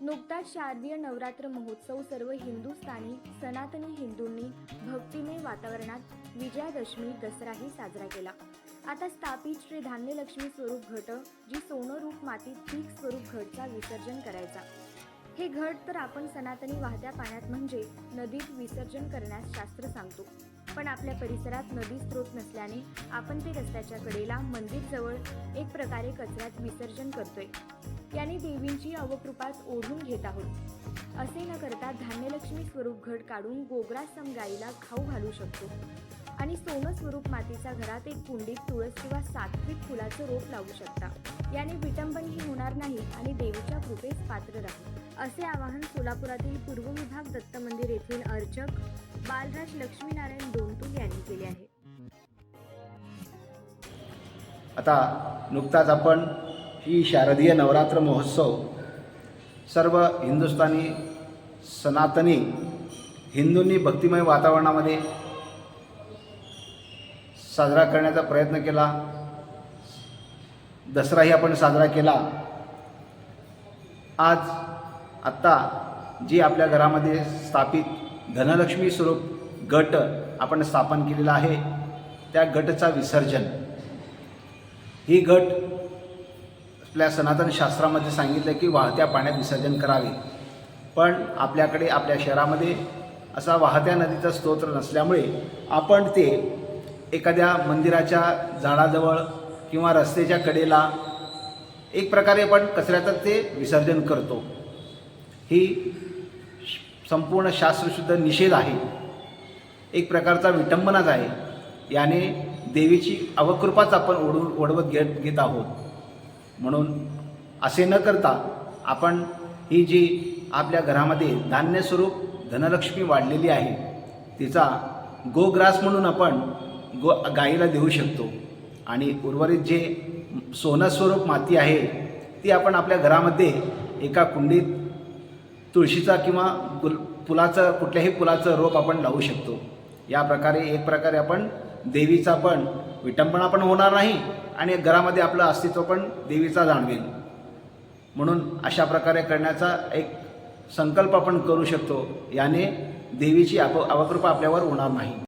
नुकताच शारदीय नवरात्र महोत्सव सर्व हिंदुस्थानी सनातनी हिंदूंनी भक्तिमय वातावरणात विजयादशमी दसराही साजरा केला. आता स्थापित श्री धान्यलक्ष्मी स्वरूप घट जी सोनं रूप मातीत पीक स्वरूप घटचा विसर्जन करायचा. हे घट तर आपण सनातनी वाहत्या पाण्यात म्हणजे नदीत विसर्जन करण्यास शास्त्र सांगतो. पण आपल्या परिसरात नदी स्रोत नसल्याने आपण ते रस्त्याच्या कडेला मंदिर जवळ एक प्रकारे कचऱ्यात विसर्जन करतोय. याने देवींची अवकृपास ओढून घेत आहोत. असे न करता धान्यलक्ष्मी स्वरूप घट काढून गोग्रास सम गाईला खाऊ घालू शकतो. आणि सोनं स्वरूप मातीचा घरात एक कुंडीत तुळस किंवा सात्विक फुलाचं रोप लावू शकता. याने विटंबनही होणार नाही आणि देवीच्या कृपेस पात्र राहील असे आवाहन सोलापुरातील पूर्व विभाग दत्त मंदिर येथील अर्चक बालराज लक्ष्मीनारायण दोनतुल यांनी केले आहे. आता नुकताच आपण ही शारदीय नवरात्र महोत्सव सर्व हिंदुस्थानी सनातनी हिंदूंनी भक्तिमय वातावरणामध्ये साजरा करण्याचा प्रयत्न केला. दसराही आपण साजरा केला. आज आत्ता जी आपल्या घरामध्ये स्थापित धनलक्ष्मी स्वरूप गट आपण स्थापन केलेला आहे त्या गटचा विसर्जन. ही गट आपल्या सनातन शास्त्रामध्ये सांगितलं की वाहत्या पाण्यात विसर्जन करावे. पण आपल्याकडे आपल्या शहरामध्ये असा वाहत्या नदीचा स्तोत्र नसल्यामुळे आपण ते एखाद्या मंदिराच्या झाडाजवळ किंवा रस्त्याच्या कडेला एक प्रकारे आपण कचऱ्यातच ते विसर्जन करतो. ही संपूर्ण शास्त्रशुद्ध निषेध आहे. एक प्रकारचा विटंबनाच आहे. याने देवीची अवकृपाच आपण ओढून ओढवत घेत घेत आहोत. म्हणून असे न करता आपण ही जी आपल्या घरामध्ये धान्य स्वरूप धनलक्ष्मी वाढलेली आहे तिचा गोग्रास म्हणून आपण गो गाईला देऊ शकतो. आणि उर्वरित जे सोनं स्वरूप माती आहे ती आपण आपल्या घरामध्ये एका कुंडीत तुळशीचा किंवा गुल फुलाचं कुठल्याही फुलाचं रोप आपण लावू शकतो. या प्रकारे एक प्रकारे आपण देवीचा पण विटंबना पण होणार नाही आणि घरामध्ये आपलं अस्तित्व पण देवीचा जाणवेल. म्हणून अशा प्रकारे करण्याचा एक संकल्प आपण करू शकतो याने देवीची आप अवकृपा आपल्यावर होणार नाही.